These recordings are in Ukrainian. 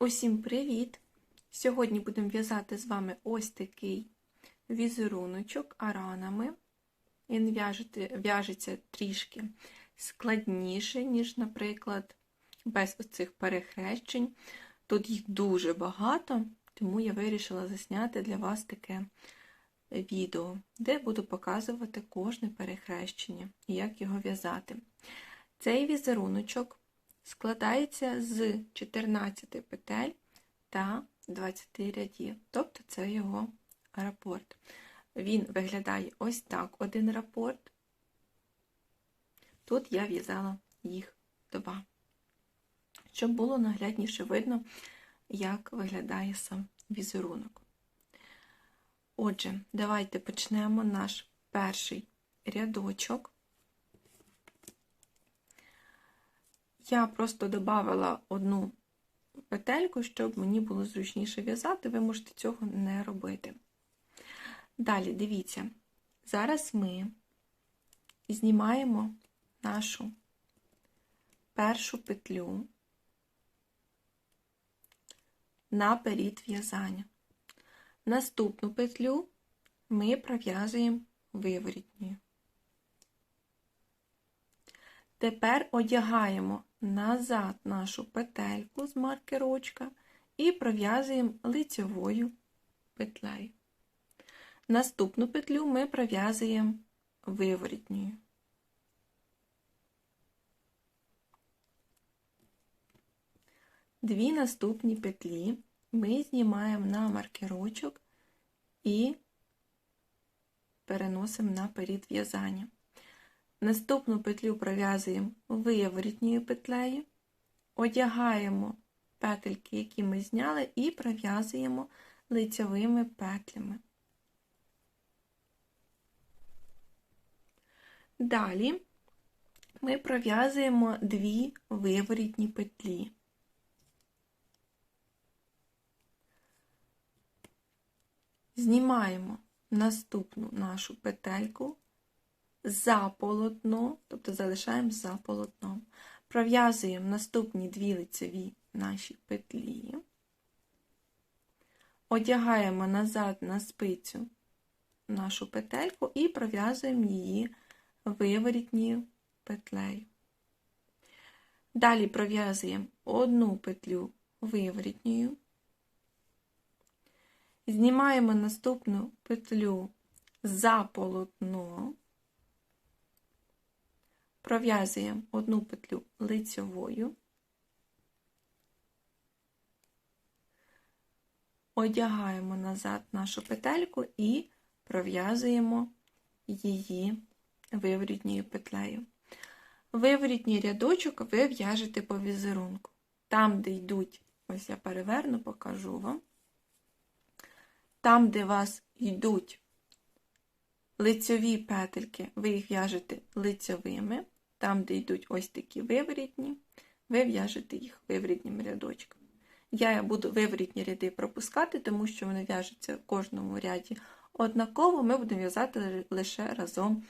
Усім привіт! Сьогодні будемо в'язати з вами ось такий візеруночок аранами. Він в'яжеться трішки складніше, ніж, наприклад, без оцих перехрещень. Тут їх дуже багато, тому я вирішила засняти для вас таке відео, де буду показувати кожне перехрещення і як його в'язати. Цей візеруночок складається з 14 петель та 20 рядів, тобто це його рапорт. Він виглядає ось так: один рапорт. Тут я в'язала їх два, щоб було наглядніше видно, як виглядає сам візерунок. Отже, давайте почнемо наш перший рядочок. Я просто додавала одну петельку, щоб мені було зручніше в'язати, ви можете цього не робити. Далі, дивіться, зараз ми знімаємо нашу першу петлю на перід в'язання. Наступну петлю ми пров'язуємо виворітньою. Тепер одягаємо назад нашу петельку з маркерочка і пров'язуємо лицевою петлею. Наступну петлю ми пров'язуємо виворітньою. Дві наступні петлі ми знімаємо на маркерочок і переносимо на перід в'язання. Наступну петлю пров'язуємо виворітньою петлею, одягаємо петельки, які ми зняли, і пров'язуємо лицевими петлями. Далі ми пров'язуємо дві виворітні петлі. Знімаємо наступну нашу петельку за полотно, тобто залишаємо за полотном. Пров'язуємо наступні дві лицеві наші петлі, одягаємо назад на спицю нашу петельку і пров'язуємо її виворітньою петлею. Далі пров'язуємо одну петлю виворітньою, знімаємо наступну петлю за полотно, пров'язуємо одну петлю лицьовою, одягаємо назад нашу петельку і пров'язуємо її виворітньою петлею. Виворітній рядочок ви в'яжете по візерунку. Там, де йдуть, ось я переверну, покажу вам. Там, де вас йдуть лицьові петельки, ви їх в'яжете лицьовими. Там, де йдуть ось такі виворітні, ви в'яжете їх виворітнім рядочком. Я буду виворітні ряди пропускати, тому що вони в'яжуться в кожному ряді однаково, ми будемо в'язати лише разом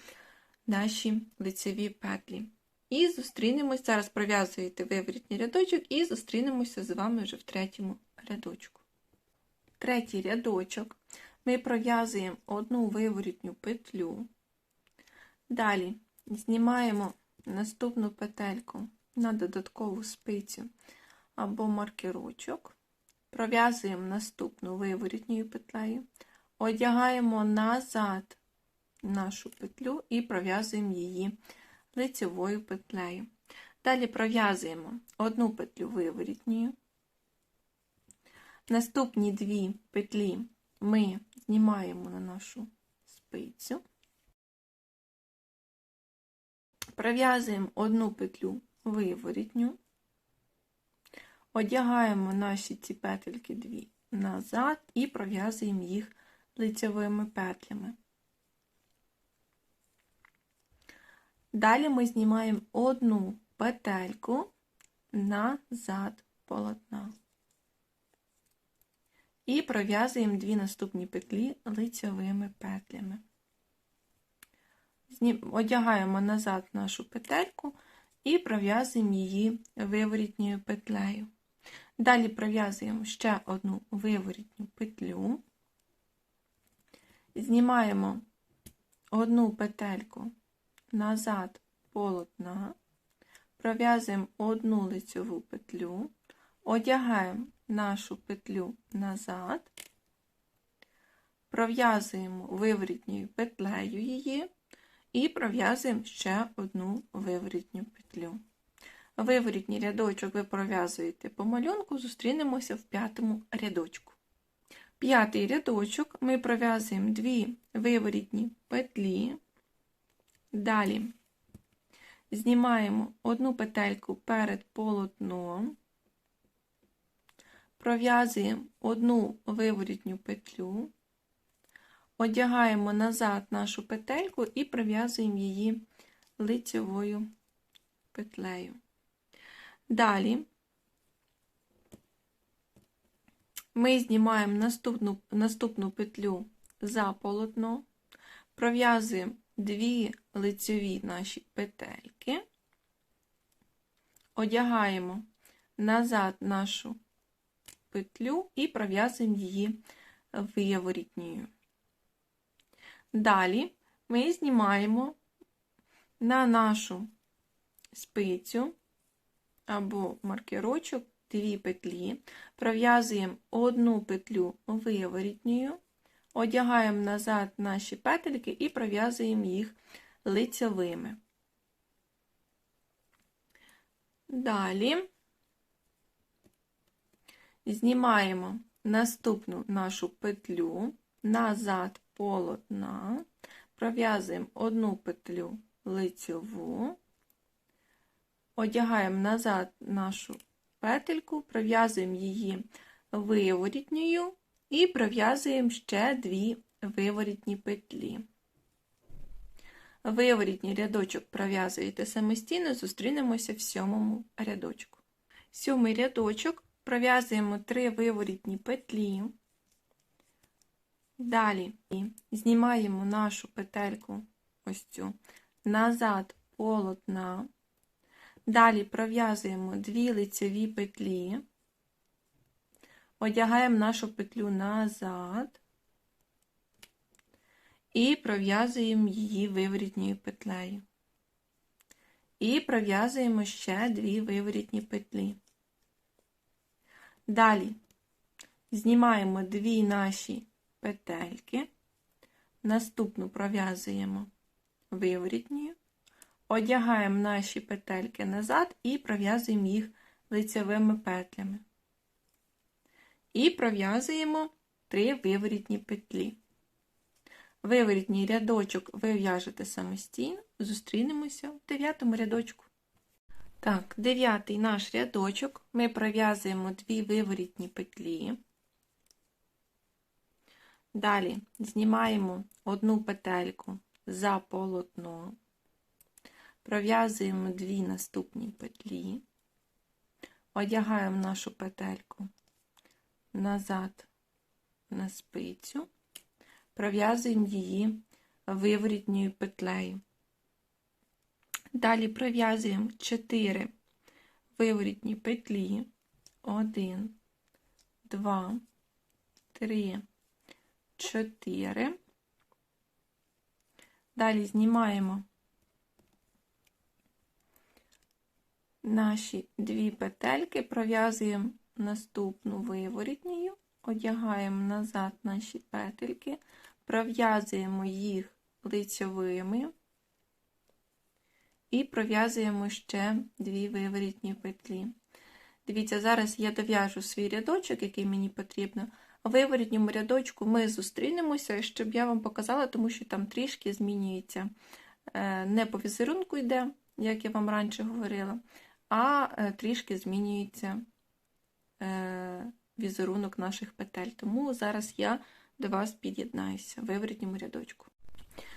наші лицеві петлі. І зустрінемось, зараз пров'язуєте виворітній рядочок, і зустрінемося з вами вже в третьому рядочку. Третій рядочок ми пров'язуємо одну виворітню петлю. Далі знімаємо наступну петельку на додаткову спицю або маркерочок, пров'язуємо наступну виворітньою петлею, одягаємо назад нашу петлю і пров'язуємо її лицевою петлею. Далі пров'язуємо одну петлю виворітньою. Наступні дві петлі ми знімаємо на нашу спицю, пров'язуємо одну петлю виворітню, одягаємо наші ці петельки дві назад і пров'язуємо їх лицевими петлями. Далі ми знімаємо одну петельку назад полотна. І пров'язуємо дві наступні петлі лицевими петлями. Одягаємо назад нашу петельку і пров'язуємо її виворітньою петлею. Далі пров'язуємо ще одну виворітню петлю, знімаємо одну петельку назад полотна, пров'язуємо одну лицьову петлю, одягаємо нашу петлю назад, пров'язуємо виворітньою петлею її і пров'язуємо ще одну виворітню петлю. Виворітній рядочок ви пров'язуєте по малюнку, зустрінемося в п'ятому рядочку. П'ятий рядочок ми пров'язуємо дві виворітні петлі. Далі знімаємо одну петельку перед полотном, пров'язуємо одну виворітню петлю, одягаємо назад нашу петельку і пров'язуємо її лицевою петлею. Далі ми знімаємо наступну, наступну петлю за полотно, пров'язуємо дві лицеві наші петельки, одягаємо назад нашу петлю і пров'язуємо її виворітньою. Далі ми знімаємо на нашу спицю або маркерочок дві петлі, пров'язуємо одну петлю виворітньою, одягаємо назад наші петельки і пров'язуємо їх лицевими. Далі знімаємо наступну нашу петлю назад полотна, пров'язуємо одну петлю лицьову, одягаємо назад нашу петельку, пров'язуємо її виворітньою і пров'язуємо ще дві виворітні петлі. Виворітній рядочок пров'язуєте самостійно, зустрінемося в сьомому рядочку. Сьомий рядочок пров'язуємо три виворітні петлі. Далі знімаємо нашу петельку ось цю назад полотна. Далі пров'язуємо дві лицеві петлі, одягаємо нашу петлю назад і пров'язуємо її виворітньою петлею. І пров'язуємо ще дві виворітні петлі. Далі знімаємо дві наші петельки, наступну пров'язуємо виворітньою, одягаємо наші петельки назад і пров'язуємо їх лицевими петлями. І пров'язуємо три виворітні петлі. Виворітній рядочок ви в'яжете самостійно, зустрінемося в дев'ятому рядочку. Так, дев'ятий наш рядочок ми пров'язуємо дві виворітні петлі. Далі знімаємо одну петельку за полотно, пров'язуємо дві наступні петлі, одягаємо нашу петельку назад на спицю, пров'язуємо її виворітньою петлею. Далі пров'язуємо 4 виворітні петлі, 1, 2, 3, 4. Далі знімаємо наші дві петельки, пров'язуємо наступну виворітнію, одягаємо назад наші петельки, пров'язуємо їх лицьовими і пров'язуємо ще дві виворітні петлі. Дивіться, зараз я дов'яжу свій рядочок, який мені потрібно. В виворітньому рядочку ми зустрінемося, щоб я вам показала, тому що там трішки змінюється. Е, не по візерунку йде, як я вам раніше говорила, а е, трішки змінюється е, візерунок наших петель. Тому зараз я до вас під'єднаюся в виворітньому рядочку.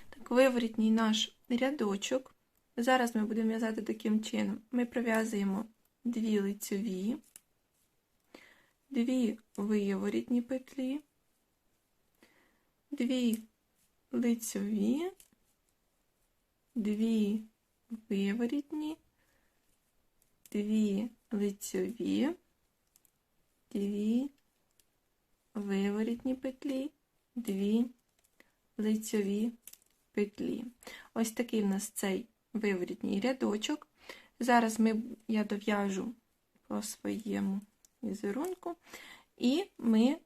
Так, виворітній наш рядочок. Зараз ми будемо в'язати таким чином: ми пров'язуємо дві лицьові, дві виворітні петлі, дві лицьові, дві виворітні, дві лицьові, дві виворітні петлі, дві лицьові петлі. Ось такий в нас цей виворітній рядочок. Зараз ми, я дов'яжу по своєму візерунку, і ми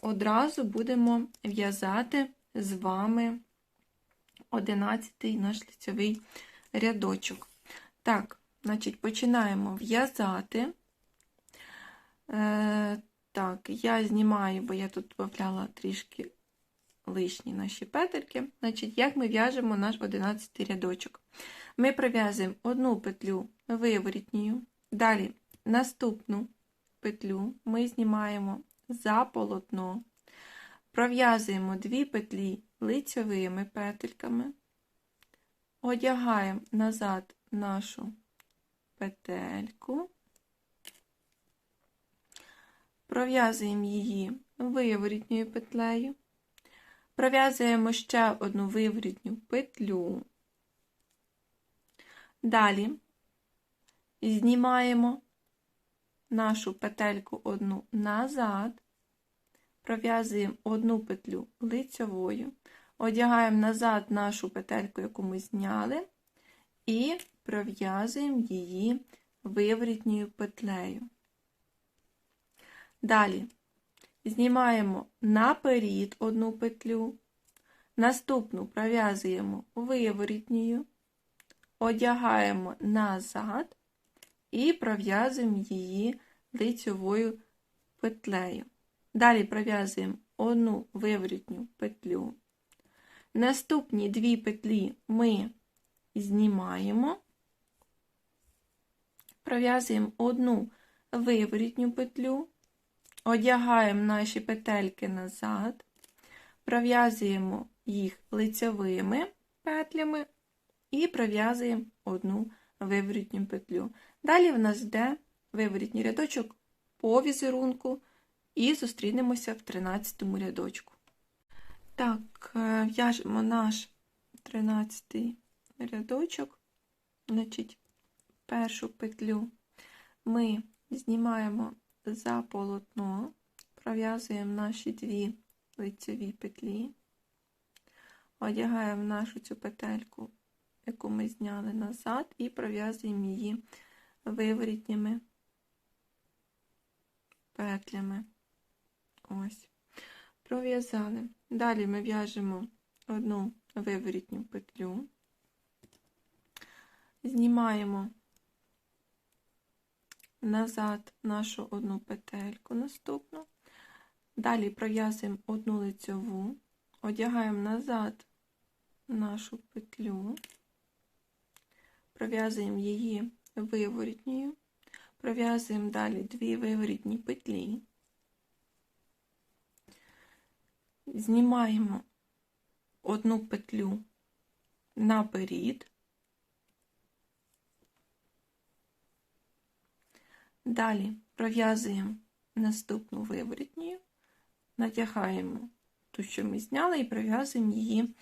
одразу будемо в'язати з вами 11 наш лицьовий рядочок. Так, значить, починаємо в'язати. Е, Так, я знімаю, бо я тут додавала трішки лишні наші петельки. Значить, як ми в'яжемо наш 11 рядочок? Ми пров'язуємо одну петлю виворітньою, далі наступну петлю ми знімаємо за полотно, пров'язуємо дві петлі лицьовими петельками, одягаємо назад нашу петельку, пров'язуємо її виворітньою петлею, пров'язуємо ще одну виворітню петлю. Далі знімаємо нашу петельку одну назад, пров'язуємо одну петлю лицьовою, одягаємо назад нашу петельку, яку ми зняли, і пров'язуємо її виворітньою петлею. Далі знімаємо наперед одну петлю, наступну пров'язуємо виворітньою, одягаємо назад і пров'язуємо її лицьовою петлею. Далі пров'язуємо одну виворітню петлю. Наступні дві петлі ми знімаємо, пров'язуємо одну виворітню петлю, одягаємо наші петельки назад, пров'язуємо їх лицевими петлями і пров'язуємо одну виворітню петлю. Далі в нас йде виворітній рядочок по візерунку і зустрінемося в 13 рядочку. Так, е, в'яжемо наш 13 рядочок, значить, першу петлю ми знімаємо за полотно, пров'язуємо наші дві лицеві петлі, одягаємо нашу цю петельку, яку ми зняли назад, і пров'язуємо її виворітніми петлями. Ось. Пров'язали. Далі ми в'яжемо одну виворітню петлю, знімаємо назад нашу одну петельку наступну, далі пров'язуємо одну лицьову, одягаємо назад нашу петлю, пров'язуємо її виворітньою, пров'язуємо далі дві виворітні петлі, знімаємо одну петлю наперед, далі пров'язуємо наступну виворітню, натягаємо ту, що ми зняли, і пров'язуємо її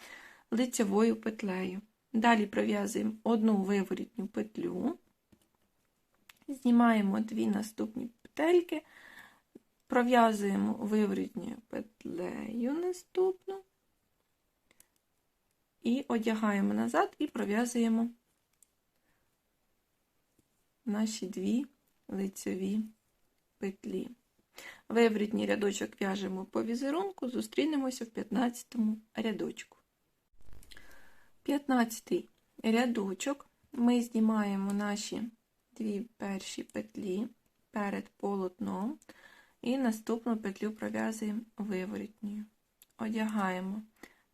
лицевою петлею. Далі пров'язуємо одну виворітню петлю, знімаємо дві наступні петельки, пров'язуємо виворітньою петлею наступну і одягаємо назад і пров'язуємо наші дві лицеві петлі. Виворітній рядочок в'яжемо по візерунку, зустрінемося в 15 рядочку. 15 рядочок ми знімаємо наші дві перші петлі перед полотном і наступну петлю пров'язуємо виворітньою. Одягаємо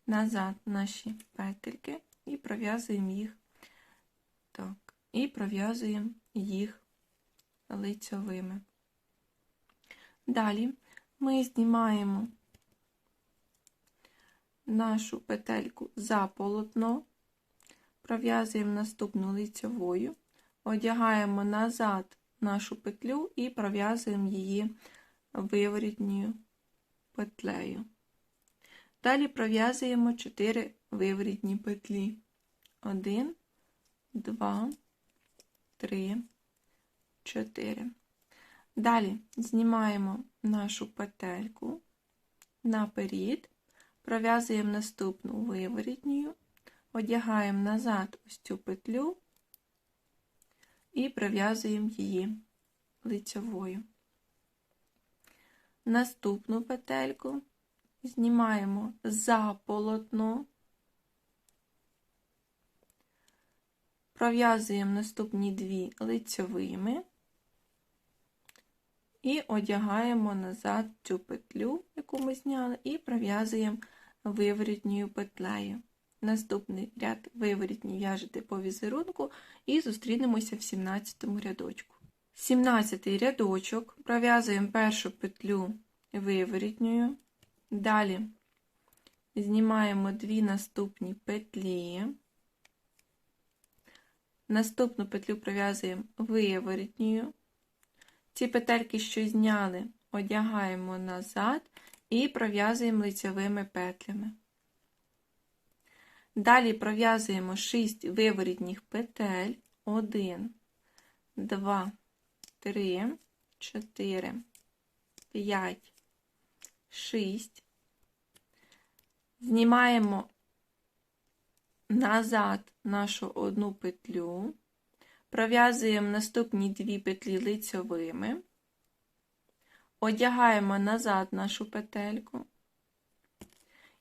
назад наші петельки і пров'язуємо їх так, і пров'язуємо їх лицьовими. Далі ми знімаємо нашу петельку за полотно, пров'язуємо наступну лицьовою, одягаємо назад нашу петлю і пров'язуємо її виворітньою петлею. Далі пров'язуємо 4 виворітні петлі. 1, 2, 3, 4. Далі знімаємо нашу петельку наперед, пров'язуємо наступну виворітню, одягаємо назад ось цю петлю і пров'язуємо її лицьовою. Наступну петельку знімаємо за полотно, пров'язуємо наступні дві лицьовими і одягаємо назад цю петлю, яку ми зняли, і пров'язуємо виворітньою петлею. Наступний ряд виворітні в'яжете по візерунку і зустрінемося в 17 рядочку. 17 рядочок пров'язуємо першу петлю виворітньою, далі знімаємо дві наступні петлі, наступну петлю пров'язуємо виворітньою, ці петельки, що зняли, одягаємо назад і пров'язуємо лицевими петлями. Далі пров'язуємо 6 виворітніх петель. 1, 2, 3, 4, 5, 6. Знімаємо назад нашу одну петлю, пров'язуємо наступні дві петлі лицьовими, одягаємо назад нашу петельку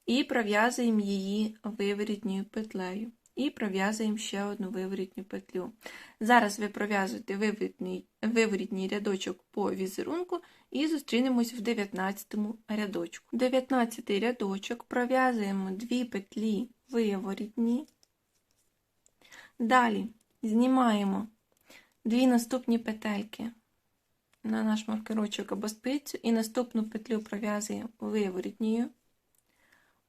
і пров'язуємо її виворітньою петлею. І пров'язуємо ще одну виворітню петлю. Зараз ви пров'язуєте виворітній, рядочок по візерунку і зустрінемось в 19 рядочку. 19 рядочок пров'язуємо дві петлі виворітні. Далі знімаємо дві наступні петельки на наш маркерочок або спицю, і наступну петлю пров'язуємо виворітньою.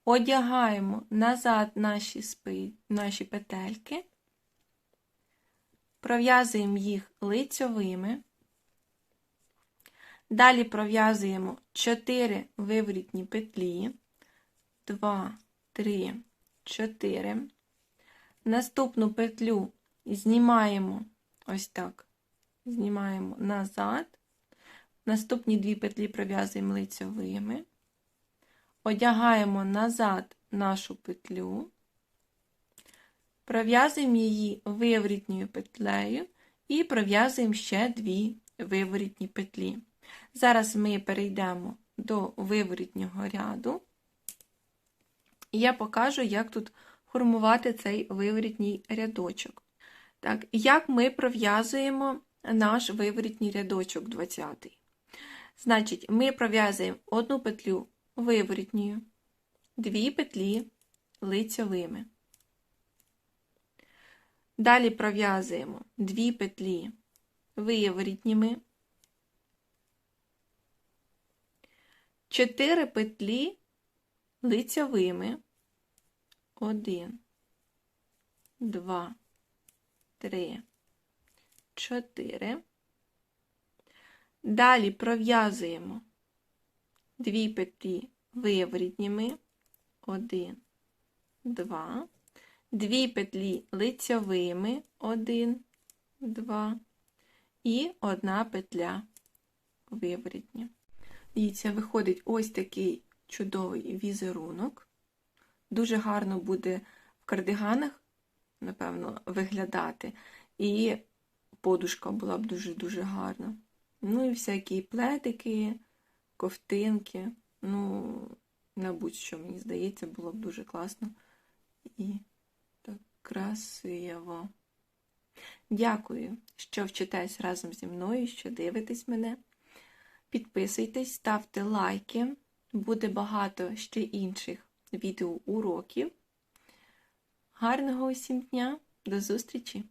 Одягаємо назад наші спи, наші петельки, пров'язуємо їх лицьовими. Далі пров'язуємо 4 виворітні петлі, 2, 3, 4. Наступну петлю знімаємо ось так, знімаємо назад. Наступні дві петлі пров'язуємо лицьовими. Одягаємо назад нашу петлю, пров'язуємо її виворітньою петлею і пров'язуємо ще дві виворітні петлі. Зараз ми перейдемо до виворітнього ряду, і я покажу, як тут формувати цей виворітній рядочок. Так, Як ми пров'язуємо наш виворітній рядочок 20 Значить, ми пров'язуємо одну петлю виворітньою, дві петлі лицьовими. Далі пров'язуємо дві петлі виворітніми, чотири петлі лицьовими, один, два, три, чотири. Далі пров'язуємо дві петлі виворітніми, один, два, дві петлі лицьовими, один, два, і одна петля виворітня. Дивіться, виходить ось такий чудовий візерунок. Дуже гарно буде в кардиганах, напевно, виглядати. І подушка була б дуже-дуже гарна. Ну і всякі плетики, ковтинки. Ну, мабуть, що мені здається, було б дуже класно і так красиво. Дякую, що вчитесь разом зі мною, що дивитесь мене. Підписуйтесь, ставте лайки, буде багато ще інших відеоуроків. Гарного усім дня, до зустрічі!